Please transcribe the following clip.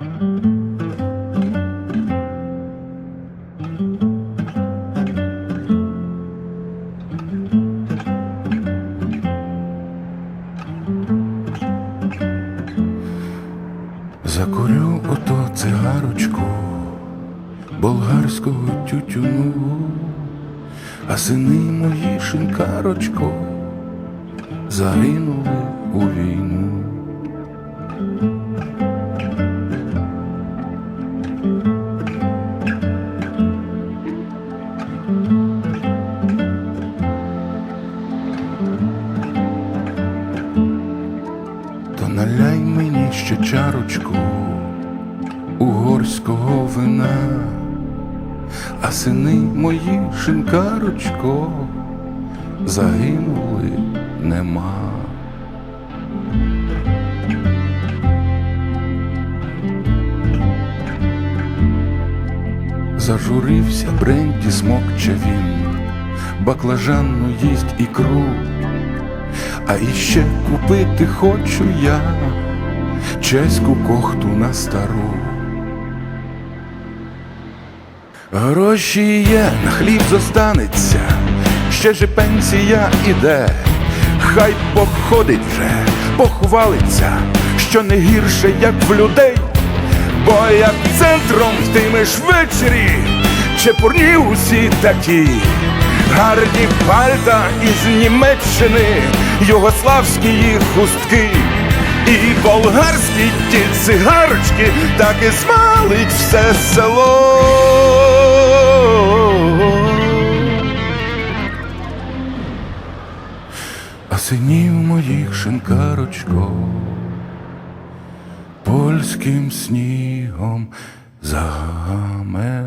Закурю ото цигарочку болгарського тютюну, а сини мої шинкарочко загинули у війну. Наляй мені ще чарочку угорського вина, а сини мої шинкарочко загинули нема. Зажурився бренді смокче він, баклажанну їсть ікру. А іще купити хочу я чеську кохту на стару. Гроші є, на хліб зостанеться, ще ж пенсія іде, хай походить вже, похвалиться, що не гірше, як в людей, бо як центром йтимеш ввечері, чепурні усі такі, гарні пальта із Німеччини, югославські їх хустки. І болгарські ті цигарочки так і смалить все село. А синів моїх шинкарочко польським снігом загаме.